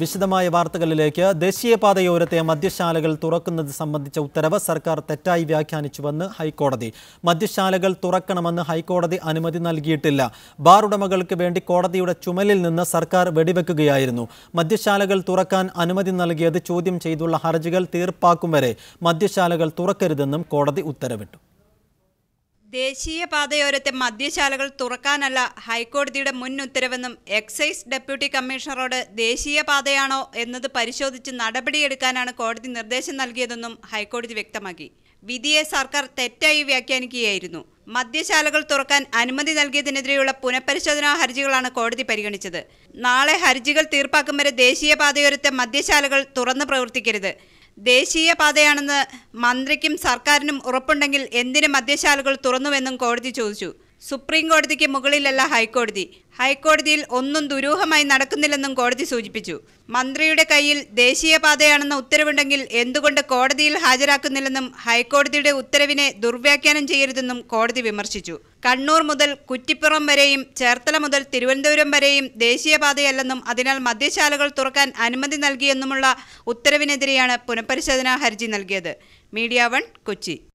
വിശദമായ വാർത്തകളിലേക്ക് ദേശീയപാതയോരത്തെ മദ്യശാലകൾ തുറക്കുന്നത് സംബന്ധിച്ച ഉത്തരവ് സർക്കാർ തെറ്റായി വ്യാഖ്യാനിച്ചുവെന്ന് ഹൈക്കോടതി. മദ്യശാലകൾ തുറക്കണമെന്ന് ഹൈക്കോടതി അനുമതി നൽകിയിട്ടില്ല. ബാർ ഉടമകൾക്ക് വേണ്ടി കോടതിയുടെ ചുമലിൽ നിന്ന് സർക്കാർ വെടിവെക്കുകയായിരുന്നു. മദ്യശാലകൾ തുറക്കാൻ അനുമതി നൽകിയത് ചോദ്യം ചെയ്തുള്ള ഹർജികൾ തീർപ്പാക്കും വരെ മദ്യശാലകൾ തുറക്കരുതെന്നും കോടതി ഉത്തരവിട്ടു. ദേശീയപാതയോരത്തെ മദ്യശാലകൾ തുറക്കാനല്ല ഹൈക്കോടതിയുടെ മുൻ ഉത്തരവെന്നും എക്സൈസ് ഡെപ്യൂട്ടി കമ്മീഷണറോട് ദേശീയപാതയാണോ എന്നത് പരിശോധിച്ച് നടപടിയെടുക്കാനാണ് കോടതി നിർദ്ദേശം നൽകിയതെന്നും ഹൈക്കോടതി വ്യക്തമാക്കി. വിധിയെ സർക്കാർ തെറ്റായി വ്യാഖ്യാനിക്കുകയായിരുന്നു. മദ്യശാലകൾ തുറക്കാൻ അനുമതി നൽകിയതിനെതിരെയുള്ള പുനഃപരിശോധനാ ഹർജികളാണ് കോടതി പരിഗണിച്ചത്. നാളെ ഹർജികൾ തീർപ്പാക്കും വരെ ദേശീയപാതയോരത്തെ മദ്യശാലകൾ തുറന്നു പ്രവർത്തിക്കരുത്. ദേശീയപാതയാണെന്ന് മന്ത്രിക്കും സർക്കാരിനും ഉറപ്പുണ്ടെങ്കിൽ എന്തിന് മദ്യശാലകൾ തുറന്നുവെന്നും കോടതി ചോദിച്ചു. സുപ്രീം കോടതിക്ക് മുകളിലല്ല ഹൈക്കോടതി. ഹൈക്കോടതിയിൽ ഒന്നും ദുരൂഹമായി നടക്കുന്നില്ലെന്നും കോടതി സൂചിപ്പിച്ചു. മന്ത്രിയുടെ കയ്യിൽ ദേശീയപാതയാണെന്ന ഉത്തരവുണ്ടെങ്കിൽ എന്തുകൊണ്ട് കോടതിയിൽ ഹാജരാക്കുന്നില്ലെന്നും ഹൈക്കോടതിയുടെ ഉത്തരവിനെ ദുർവ്യാഖ്യാനം ചെയ്യരുതെന്നും കോടതി വിമർശിച്ചു. കണ്ണൂർ മുതൽ കുറ്റിപ്പുറം വരെയും ചേർത്തല മുതൽ തിരുവനന്തപുരം വരെയും ദേശീയപാതയല്ലെന്നും അതിനാൽ മദ്യശാലകൾ തുറക്കാൻ അനുമതി നൽകിയെന്നുമുള്ള ഉത്തരവിനെതിരെയാണ് പുനഃപരിശോധനാ ഹർജി നൽകിയത്. Media one Kochi.